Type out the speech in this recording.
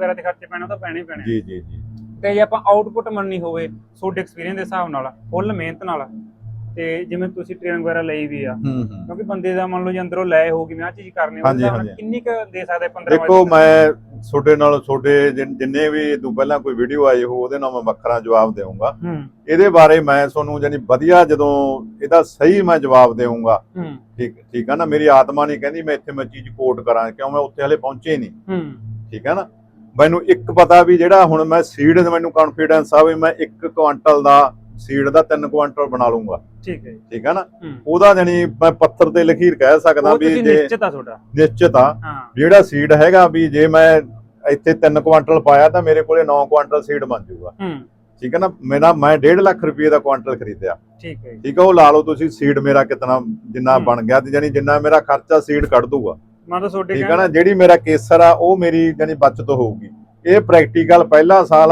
ਵਗੈਰਾ ਤੇ ਖਰਚੇ ਪੈਣੇ ਉਹ ਤਾਂ ਪੈਣੇ ਹੀ ਪੈਣੇ ਆ। ਜੀ ਜੀ ਜੀ। ਤੇ ਜੇ ਆਪਾਂ ਆਊਟਪੁੱਟ ਮੰਨਣੀ ਹੋਵੇ ਤੁਹਾਡੇ ਐਕਸਪੀਰੀਅੰਸ ਦੇ ਹਿਸਾਬ ਨਾਲ ਫੁੱਲ ਮਿਹਨਤ ਨਾਲ ਤੇ ਜਿਵੇਂ ਤੁਸੀਂ ਟ੍ਰੇਨਿੰਗ ਵਗੈਰਾ ਲਈ ਵੀ ਆ ਹੂੰ ਹੂੰ। ਕਿਉਂਕਿ ਬੰਦੇ ਦਾ ਮੰਨ ਲਓ ਜੇ ਅੰਦਰੋਂ ਲੈ ਹੋਗੀ ਮੈਂ ਆ ਚੀਜ਼ ਕਰਨੀ ਹਾਂਜੀ, ਉਹਦੇ ਹਾਂਜੀ। ਕਿੰਨੀ ਕੁ ਦੇ ਸਕਦਾ 15 ਦੇਖੋ ਮੈਂ ਤੁਹਾਡੇ ਨਾਲ ਤੁਹਾਡੇ ਜਿਨ- ਜਿੰਨੇ ਵੀ ਤੋਂ ਪਹਿਲਾਂ ਕੋਈ ਵੀਡੀਓ ਆਈ ਹੋ ਉਹਦੇ ਨਾਲ ਮੈਂ ਵੱਖਰਾ ਜਵਾਬ ਦੇਵਾਂਗਾ ਹੂੰ। ਇਹਦੇ ਬਾਰੇ ਮੈਂ ਤੁਹਾਨੂੰ ਜਾਨੀ ਵਧੀਆ ਜਦੋਂ ਇਹਦਾ ਸਹੀ ਮੈਂ ਜਵਾਬ ਦੇਵਾਂਗਾ ਹੂੰ। ਠੀਕ ਠੀਕ ਆ ਨਾ? ਮੇਰੀ ਆਤਮਾ ਨਹੀਂ ਕਹਿੰਦੀ ਮੈਂ ਇੱਥੇ ਮੈਂ ਚੀਜ਼ ਕੋਟ ਕਰਾਂ ਕਿਉਂ? ਮੈਂ ਉੱਥੇ ਹਲੇ ਪਹੁੰਚੇ ਨਹੀਂ। ਹੂੰ। ਠੀਕ ਹੈ ਨਾ? ਮੈਨੂੰ ਇੱਕ ਪਤਾ ਵੀ ਜਿਹੜਾ ਹੁਣ ਮੈਂ ਸੀਡ ਮੈਨੂੰ ਕੌਨਫੀਡੈਂਸ ਆ ਵੀ ਮੈਂ 1 ਕੁਆਂਟਲ ਦਾ ਸੀਡ ਦਾ 3 ਕੁਆਂਟਲ ਬਣਾ ਲੂੰਗਾ ਠੀਕ ਹੈ। ਠੀਕ ਹੈ ਨਾ? ਉਹਦਾ ਜਾਨੀ ਮੈਂ ਪੱਥਰ ਤੇ ਲਖੀਰ ਕਹਿ ਸਕਦਾ ਵੀ ਜੇ ਨਿਸ਼ਚਿਤ ਆ ਤੁਹਾਡਾ। ਨਿਸ਼ਚਿਤ ਆ। ਜਿਹੜਾ ਸੀਡ ਹੈਗਾ ਵੀ ਜੇ ਮੈਂ ਇੱਥੇ 3 ਕੁਆਂਟਲ ਪਾਇਆ ਤਾਂ ਮੇਰੇ ਕੋਲੇ 9 ਕੁਆਂਟਲ ਸੀਡ ਬਣ ਜਾਊਗਾ। ਠੀਕ ਹੈ ਨਾ? ਮੇਰਾ ਮੈਂ 1.5 ਲੱਖ ਰੁਪਏ ਦਾ ਕੁਆਂਟਲ ਖਰੀਦਿਆ। ਠੀਕ ਹੈ। ਠੀਕ ਹੈ ਉਹ ਲਾ ਲਓ ਤੁਸੀਂ ਸੀਡ ਮੇਰਾ ਕਿਤਨਾ ਜਿੰਨਾ। ਬਣ ਗਿਆ ਤੇ ਜਾਨੀ ਜਿੰਨਾ ਮੇਰਾ ਖਰਚਾ ਸੀਡ ਕੱਢ ਦੂਗਾ ਮੰਨ ਲਓ ਤੁਹਾਡੇ ਠੀਕ ਹੈ ਕਹਿਣ ਨਾ ਜਿਹੜੀ ਮੇਰਾ ਕੇਸਰ ਆ ਉਹ ਮੇਰੀ ਜਾਨੀ ਬਚਤ ਹੋਊਗੀ। ਇਹ ਪ੍ਰੈਕਟੀਕਲ ਪਹਿਲਾ ਸਾਲ